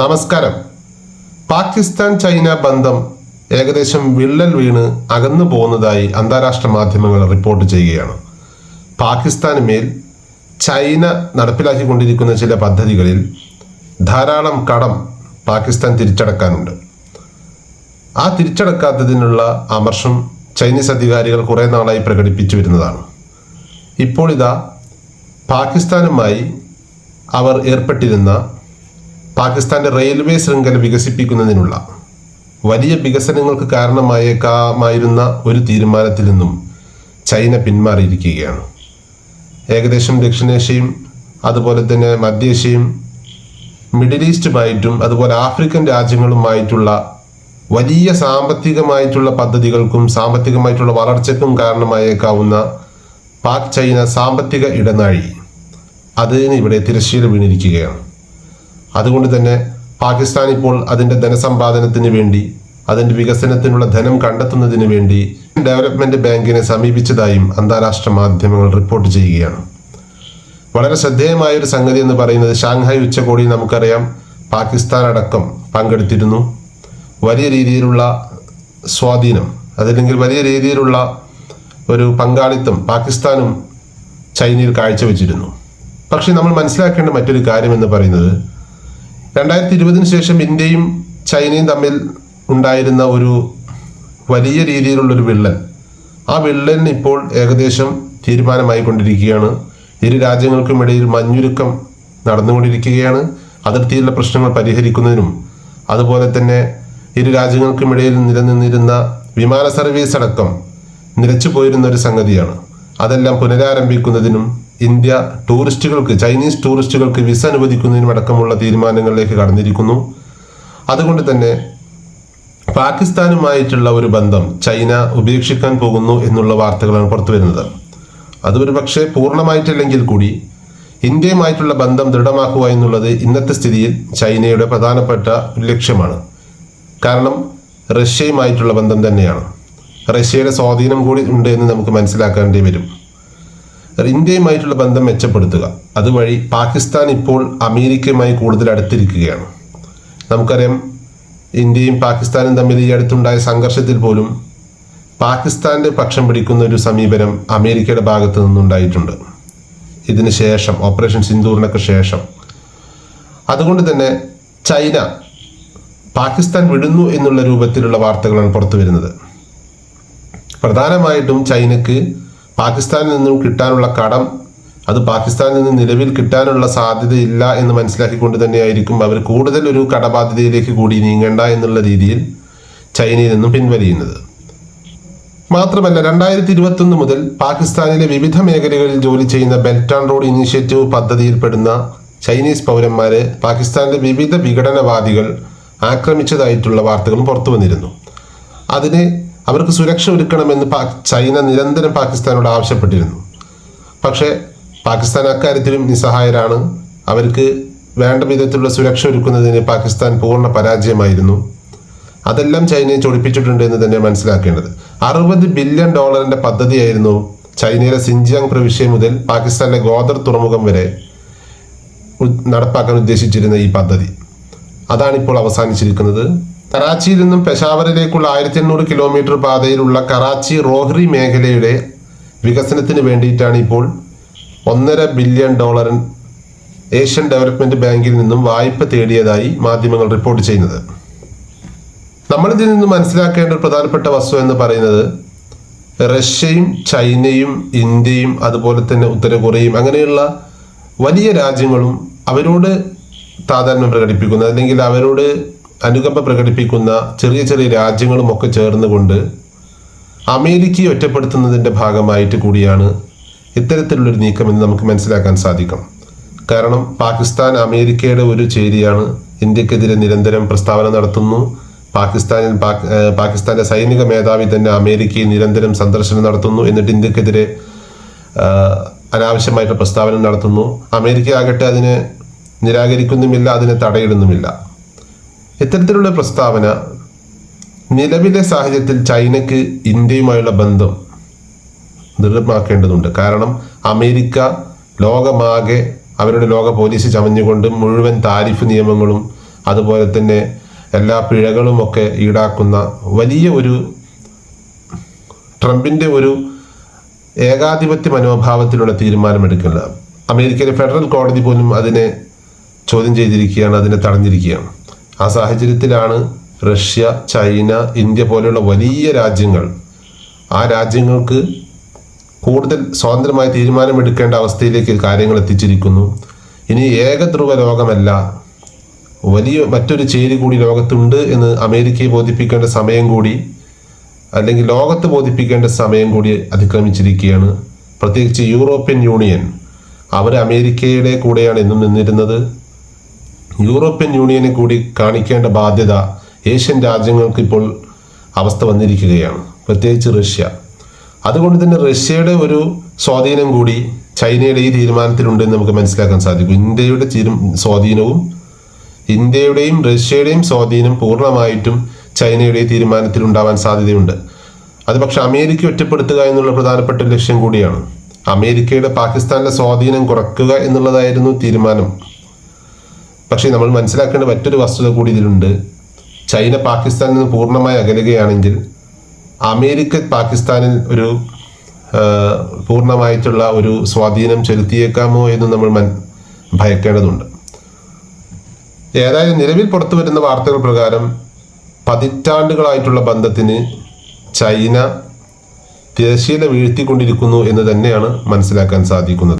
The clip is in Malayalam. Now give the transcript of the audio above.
നമസ്കാരം. പാകിസ്ഥാൻ ചൈന ബന്ധം ഏകദേശം വിള്ളൽ വീണ് അകന്നു പോകുന്നതായി അന്താരാഷ്ട്ര മാധ്യമങ്ങൾ റിപ്പോർട്ട് ചെയ്യുകയാണ്. പാകിസ്ഥാന് മേൽ ചൈന നടപ്പിലാക്കിക്കൊണ്ടിരിക്കുന്ന ചില പദ്ധതികളിൽ ധാരാളം കടം പാകിസ്ഥാൻ തിരിച്ചടക്കാനുണ്ട്. ആ തിരിച്ചടക്കാത്തതിനുള്ള അമർഷം ചൈനീസ് അധികാരികൾ കുറേ നാളായി പ്രകടിപ്പിച്ചു വരുന്നതാണ്. ഇപ്പോൾ ഇതാ പാകിസ്ഥാനുമായി അവർ ഏർപ്പെട്ടിരുന്ന പാകിസ്ഥാന്റെ റെയിൽവേ ശൃംഖല വികസിപ്പിക്കുന്നതിനുള്ള വലിയ വികസനങ്ങൾക്ക് കാരണമായേക്കാമായിരുന്ന ഒരു തീരുമാനത്തിൽ നിന്നും ചൈന പിന്മാറിയിരിക്കുകയാണ്. ഏകദേശം ദക്ഷിണേഷ്യയും അതുപോലെ തന്നെ മധ്യേഷ്യയും മിഡിൽ ഈസ്റ്റുമായിട്ടും അതുപോലെ ആഫ്രിക്കൻ രാജ്യങ്ങളുമായിട്ടുള്ള വലിയ സാമ്പത്തികമായിട്ടുള്ള പദ്ധതികൾക്കും സാമ്പത്തികമായിട്ടുള്ള വളർച്ചയ്ക്കും കാരണമായേക്കാവുന്ന പാക് ചൈന സാമ്പത്തിക ഇടനാഴി അതിന് ഇവിടെ തിരശ്ശീല വീണിരിക്കുകയാണ്. അതുകൊണ്ട് തന്നെ പാകിസ്ഥാൻ ഇപ്പോൾ അതിന്റെ ധനസമ്പാദനത്തിന് വേണ്ടി അതിന്റെ വികസനത്തിനുള്ള ധനം കണ്ടെത്തുന്നതിന് വേണ്ടി ഡെവലപ്മെന്റ് ബാങ്കിനെ സമീപിച്ചതായും അന്താരാഷ്ട്ര മാധ്യമങ്ങൾ റിപ്പോർട്ട് ചെയ്യുകയാണ്. വളരെ ശ്രദ്ധേയമായ ഒരു സംഗതി എന്ന് പറയുന്നത് ഷാങ്ഹായ് ഉച്ചകോടി നമുക്കറിയാം പാകിസ്ഥാൻ അടക്കം പങ്കെടുത്തിരുന്നു. വലിയ രീതിയിലുള്ള സ്വാധീനം അതല്ലെങ്കിൽ വലിയ രീതിയിലുള്ള ഒരു പങ്കാളിത്തം പാകിസ്ഥാനും ചൈനയിൽ കാഴ്ചവെച്ചിരുന്നു. പക്ഷേ നമ്മൾ മനസ്സിലാക്കേണ്ട മറ്റൊരു കാര്യം എന്ന് പറയുന്നത് രണ്ടായിരത്തി ഇരുപതിന് ശേഷം ഇന്ത്യയും ചൈനയും തമ്മിൽ ഉണ്ടായിരുന്ന ഒരു വലിയ രീതിയിലുള്ളൊരു വിള്ളൽ. ആ വിള്ളലിന് ഇപ്പോൾ ഏകദേശം തീരുമാനമായിക്കൊണ്ടിരിക്കുകയാണ്. ഇരു രാജ്യങ്ങൾക്കും ഇടയിൽ മഞ്ഞുരുക്കം നടന്നുകൊണ്ടിരിക്കുകയാണ്. അതിർത്തിയിലെ പ്രശ്നങ്ങൾ പരിഹരിക്കുന്നതിനും അതുപോലെ തന്നെ ഇരു രാജ്യങ്ങൾക്കും ഇടയിൽ നിലനിന്നിരുന്ന വിമാന സർവീസ് അടക്കം നിലച്ചു പോയിരുന്ന ഒരു സംഗതിയാണ്. അതെല്ലാം പുനരാരംഭിക്കുന്നതിനും ഇന്ത്യ ടൂറിസ്റ്റുകൾക്ക് ചൈനീസ് ടൂറിസ്റ്റുകൾക്ക് വിസ അനുവദിക്കുന്നതിനും അടക്കമുള്ള തീരുമാനങ്ങളിലേക്ക് കടന്നിരിക്കുന്നു. അതുകൊണ്ട് തന്നെ പാകിസ്ഥാനുമായിട്ടുള്ള ഒരു ബന്ധം ചൈന ഉപേക്ഷിക്കാൻ പോകുന്നു എന്നുള്ള വാർത്തകളാണ് പുറത്തു വരുന്നത്. അത് ഒരു പക്ഷേ പൂർണമായിട്ടില്ലെങ്കിൽ കൂടി ഇന്ത്യയുമായിട്ടുള്ള ബന്ധം ദൃഢമാക്കുക എന്നുള്ളത് ഇന്നത്തെ സ്ഥിതിയിൽ ചൈനയുടെ പ്രധാനപ്പെട്ട ലക്ഷ്യമാണ്. കാരണം റഷ്യയുമായിട്ടുള്ള ബന്ധം തന്നെയാണ്. റഷ്യയുടെ സ്വാധീനം കൂടി ഉണ്ട് എന്ന് നമുക്ക് മനസ്സിലാക്കേണ്ടി വരും. ഇന്ത്യയുമായിട്ടുള്ള ബന്ധം മെച്ചപ്പെടുത്തുക. അതുവഴി പാകിസ്ഥാൻ ഇപ്പോൾ അമേരിക്കയുമായി കൂടുതൽ അടുത്തിരിക്കുകയാണ്. നമുക്കറിയാം ഇന്ത്യയും പാകിസ്ഥാനും തമ്മിൽ ഈ അടുത്തുണ്ടായ സംഘർഷത്തിൽ പോലും പാകിസ്ഥാന്റെ പക്ഷം പിടിക്കുന്ന ഒരു സമീപനം അമേരിക്കയുടെ ഭാഗത്ത് നിന്നുണ്ടായിട്ടുണ്ട്. ഇതിന് ശേഷം ഓപ്പറേഷൻ സിന്ദൂറിനൊക്കെ ശേഷം. അതുകൊണ്ട് തന്നെ ചൈന പാകിസ്ഥാൻ വിടുന്നു എന്നുള്ള രൂപത്തിലുള്ള വാർത്തകളാണ് പുറത്തു വരുന്നത് പ്രധാനമായിട്ടും ചൈനക്ക് പാകിസ്ഥാനിൽ നിന്നും കിട്ടാനുള്ള കടം അത് പാകിസ്ഥാനിൽ നിന്ന് നിലവിൽ കിട്ടാനുള്ള സാധ്യതയില്ല എന്ന് മനസ്സിലാക്കിക്കൊണ്ട് തന്നെയായിരിക്കും അവർ കൂടുതൽ ഒരു കടബാധ്യതയിലേക്ക് കൂടി നീങ്ങേണ്ട എന്നുള്ള രീതിയിൽ ചൈനയിൽ നിന്നും പിൻവലിയുന്നത്. മാത്രമല്ല രണ്ടായിരത്തി ഇരുപത്തൊന്ന് മുതൽ പാകിസ്ഥാനിലെ വിവിധ മേഖലകളിൽ ജോലി ചെയ്യുന്ന ബെൽറ്റ് ആൻഡ് റോഡ് ഇനീഷ്യേറ്റീവ് പദ്ധതിയിൽപ്പെടുന്ന ചൈനീസ് പൗരന്മാരെ പാകിസ്ഥാനിലെ വിവിധ വിഘടനവാദികൾ ആക്രമിച്ചതായിട്ടുള്ള വാർത്തകളും പുറത്തു വന്നിരുന്നു അതിന് അവർക്ക് സുരക്ഷ ഒരുക്കണമെന്ന് ചൈന നിരന്തരം പാകിസ്ഥാനോട് ആവശ്യപ്പെട്ടിരുന്നു. പക്ഷേ പാകിസ്ഥാൻ അക്കാര്യത്തിലും നിസ്സഹായരാണ്. അവർക്ക് വേണ്ട വിധത്തിലുള്ള സുരക്ഷ ഒരുക്കുന്നതിന് പാകിസ്ഥാൻ പൂർണ പരാജയമായിരുന്നു. അതെല്ലാം ചൈനയെ ചൊടിപ്പിച്ചിട്ടുണ്ട് എന്ന് തന്നെ മനസ്സിലാക്കേണ്ടത്. അറുപത് ബില്യൺ ഡോളറിന്റെ പദ്ധതിയായിരുന്നു ചൈനയിലെ സിൻജിയാങ് പ്രവിശ്യ മുതൽ പാകിസ്ഥാനിലെ ഗോദർ തുറമുഖം വരെ നടപ്പാക്കാൻ ഉദ്ദേശിച്ചിരുന്ന ഈ പദ്ധതി. അതാണിപ്പോൾ അവസാനിച്ചിരിക്കുന്നത്. കറാച്ചിയിൽ നിന്നും പെഷാവറിലേക്കുള്ള ആയിരത്തി എണ്ണൂറ് കിലോമീറ്റർ പാതയിലുള്ള കറാച്ചി റോഹ്രി മേഖലയുടെ വികസനത്തിന് വേണ്ടിയിട്ടാണ് ഇപ്പോൾ ഒന്നര ബില്യൺ ഡോളർ ഏഷ്യൻ ഡെവലപ്മെന്റ് ബാങ്കിൽ നിന്നും വായ്പ തേടിയതായി മാധ്യമങ്ങൾ റിപ്പോർട്ട് ചെയ്യുന്നത്. നമ്മളിതിൽ നിന്ന് മനസ്സിലാക്കേണ്ട ഒരു പ്രധാനപ്പെട്ട വസ്തു എന്ന് പറയുന്നത് റഷ്യയും ചൈനയും ഇന്ത്യയും അതുപോലെ തന്നെ ഉത്തര കൊറിയയും അങ്ങനെയുള്ള വലിയ രാജ്യങ്ങളും അവരോട് താതാത്മ്യം പ്രകടിപ്പിക്കുന്ന. അല്ലെങ്കിൽ അവരോട് അനുകമ്പ പ്രകടിപ്പിക്കുന്ന ചെറിയ ചെറിയ രാജ്യങ്ങളും ഒക്കെ ചേർന്നുകൊണ്ട് അമേരിക്കയെ ഒറ്റപ്പെടുത്തുന്നതിന്റെ ഭാഗമായിട്ട് കൂടിയാണ് ഇത്തരത്തിലുള്ളൊരു നീക്കമെന്ന് നമുക്ക് മനസ്സിലാക്കാൻ സാധിക്കും. കാരണം പാകിസ്ഥാൻ അമേരിക്കയുടെ ഒരു ചേരിയാണ്. ഇന്ത്യക്കെതിരെ നിരന്തരം പ്രസ്താവന നടത്തുന്നു. പാകിസ്ഥാനിൽ പാകിസ്ഥാന്റെ സൈനിക മേധാവി തന്നെ അമേരിക്കയിൽ നിരന്തരം സന്ദർശനം നടത്തുന്നു. എന്നിട്ട് ഇന്ത്യക്കെതിരെ അനാവശ്യമായിട്ട് പ്രസ്താവന നടത്തുന്നു. അമേരിക്ക ആകട്ടെ അതിനെ നിരാകരിക്കുന്നുമില്ല അതിനെ തടയിടുന്നുമില്ല. ഇത്തരത്തിലുള്ള പ്രസ്താവന നിലവിലെ സാഹചര്യത്തിൽ ചൈനയ്ക്ക് ഇന്ത്യയുമായുള്ള ബന്ധം ദൃഢമാക്കേണ്ടതുണ്ട് കാരണം അമേരിക്ക ലോകമാകെ അവരുടെ ലോക പോലീസ് ചമഞ്ഞുകൊണ്ട് മുഴുവൻ താരിഫ് നിയമങ്ങളും അതുപോലെ തന്നെ എല്ലാ പിഴകളുമൊക്കെ ഈടാക്കുന്ന വലിയ ഒരു ട്രംപിന്റെ ഒരു ഏകാധിപത്യ മനോഭാവത്തിലുള്ള തീരുമാനമെടുക്കില്ല അമേരിക്കയിലെ ഫെഡറൽ കോടതി പോലും അതിനെ ചോദ്യം ചെയ്തിരിക്കുകയാണ് അതിനെ തടഞ്ഞിരിക്കുകയാണ്. ആ സാഹചര്യത്തിലാണ് റഷ്യ ചൈന ഇന്ത്യ പോലെയുള്ള വലിയ രാജ്യങ്ങൾ ആ രാജ്യങ്ങൾക്ക് കൂടുതൽ സ്വതന്ത്രമായി തീരുമാനമെടുക്കേണ്ട അവസ്ഥയിലേക്ക് കാര്യങ്ങൾ എത്തിച്ചിരിക്കുന്നു ഇനി ഏകധ്രുവ ലോകമല്ല. വലിയ മറ്റൊരു ചേരി കൂടി ലോകത്തുണ്ട് എന്ന് അമേരിക്കയെ ബോധിപ്പിക്കേണ്ട സമയം കൂടി അല്ലെങ്കിൽ ലോകത്ത് ബോധിപ്പിക്കേണ്ട സമയം കൂടി അതിക്രമിച്ചിരിക്കുകയാണ്. പ്രത്യേകിച്ച് യൂറോപ്യൻ യൂണിയൻ. അവർ അമേരിക്കയുടെ കൂടെയാണ് എന്നും നിന്നിരുന്നത്. യൂറോപ്യൻ യൂണിയനെ കൂടി കാണിക്കേണ്ട ബാധ്യത ഏഷ്യൻ രാജ്യങ്ങൾക്ക് ഇപ്പോൾ അവസ്ഥ വന്നിരിക്കുകയാണ്. പ്രത്യേകിച്ച് റഷ്യ. അതുകൊണ്ട് തന്നെ റഷ്യയുടെ ഒരു സ്വാധീനം കൂടി ചൈനയുടെ ഈ തീരുമാനത്തിലുണ്ടെന്ന് നമുക്ക് മനസ്സിലാക്കാൻ സാധിക്കും. ഇന്ത്യയുടെ തീരു സ്വാധീനവും ഇന്ത്യയുടെയും റഷ്യയുടെയും സ്വാധീനം പൂർണമായിട്ടും ചൈനയുടെ തീരുമാനത്തിൽ ഉണ്ടാവാൻ സാധ്യതയുണ്ട്. അത് പക്ഷേ അമേരിക്ക ഒറ്റപ്പെടുത്തുക എന്നുള്ള പ്രധാനപ്പെട്ട ലക്ഷ്യം കൂടിയാണ്. അമേരിക്കയുടെ പാകിസ്ഥാനിലെ സ്വാധീനം കുറക്കുക എന്നുള്ളതായിരുന്നു തീരുമാനം. പക്ഷേ നമ്മൾ മനസ്സിലാക്കേണ്ട മറ്റൊരു വസ്തുത കൂടി ഇതിലുണ്ട്. ചൈന പാകിസ്ഥാനിൽ നിന്ന് പൂർണമായി അകലുകയാണെങ്കിൽ അമേരിക്ക പാകിസ്ഥാനിൽ ഒരു പൂർണമായിട്ടുള്ള ഒരു സ്വാധീനം ചെലുത്തിയേക്കാമോ എന്ന് നമ്മൾ മൻ ഭയക്കേണ്ടതുണ്ട്. ഏതായാലും നിലവിൽ പുറത്തു വരുന്ന വാർത്തകൾ പ്രകാരം പതിറ്റാണ്ടുകളായിട്ടുള്ള ബന്ധത്തിന് ചൈന തിരശീല വീഴ്ത്തിക്കൊണ്ടിരിക്കുന്നു എന്ന് തന്നെയാണ് മനസ്സിലാക്കാൻ സാധിക്കുന്നത്.